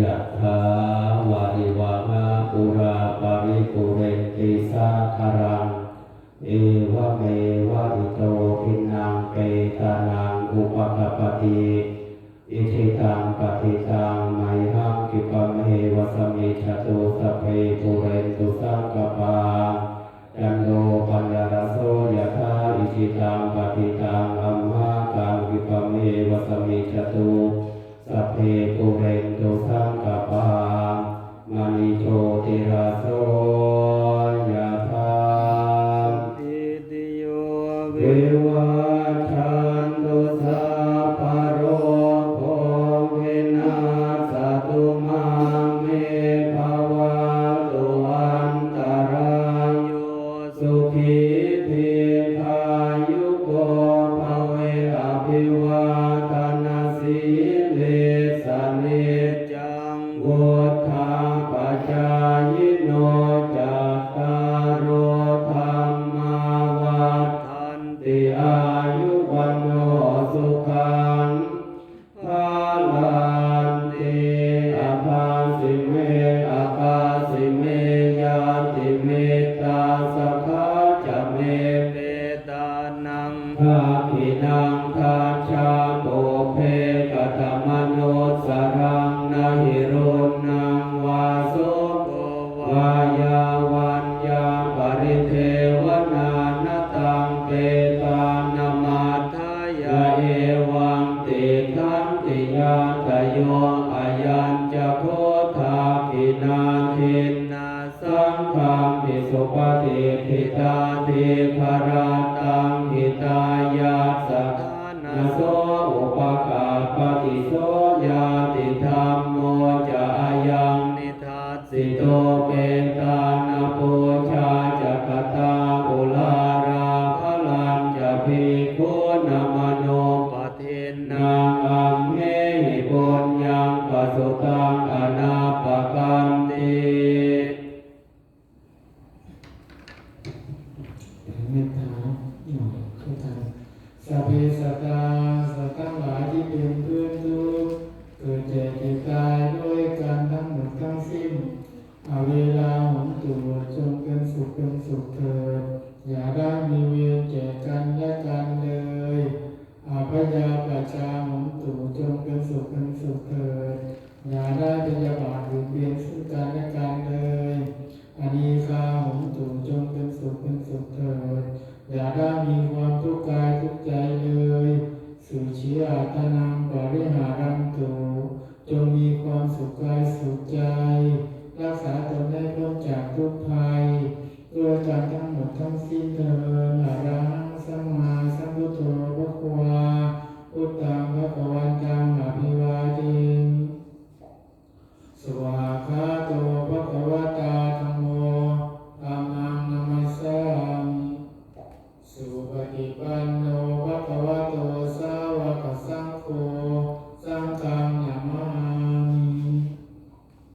ยะถาวาริวหาปุราปาริปุเรนติสาคารัง เอวะเมวะอิโตทินังเปตานังอุปกปปติอิทิตังปฏิตังไมหังกิปะเมวะสมมิจฉตุสเพปุเรนตุสังกปาจันโดปัญญารโสยะธาอิทิตังปฏิตังอัมหากังกิปะเมวะสมมิจฉตุ สัพเพโกเรนโยคะ ญจะโคทากินาทินาสังฆามิสุปฏิทิตาทิคาราตังหิตายาสักทานาโสอุปกาปฏิโสยาติธรรมโมจายังนิทัสสิโตเปตานาปูชาจักตาอุลาราภลันจะพิคุนามโนปเทนนานาอัมเหหิปุญญังป สุตังอนาปกันติเมตตาหน่อยเข้าทางสัพเพสัตตาสัตว์ทั้งหลายที่เป็นเพื่อนทุกข์เกิดแก่เจ็บตายด้วยกันทั้งหมดทั้งสิ้นเอาเวลาหนตัวจงเป็นสุขเป็นสุขเถิดอย่าได้มีเวรแก่กันและ พยาบาทหรือเบียนซึ่งกันและกันเลยอานีคาหนตุจงเป็นสุขเป็นสุขเถิด อย่าได้มีความทุกข์กายทุกข์ใจเลย สุชีอาตนังปริหารันตุจงมีความสุขกายสุขใจ รักษาตนได้พ้นจากทุกภัยด้วยการทั้งหมดทั้งสิ้นเถิดอรังสัมมาสัมพุทโธพระควาพุทธังพระกวันตัง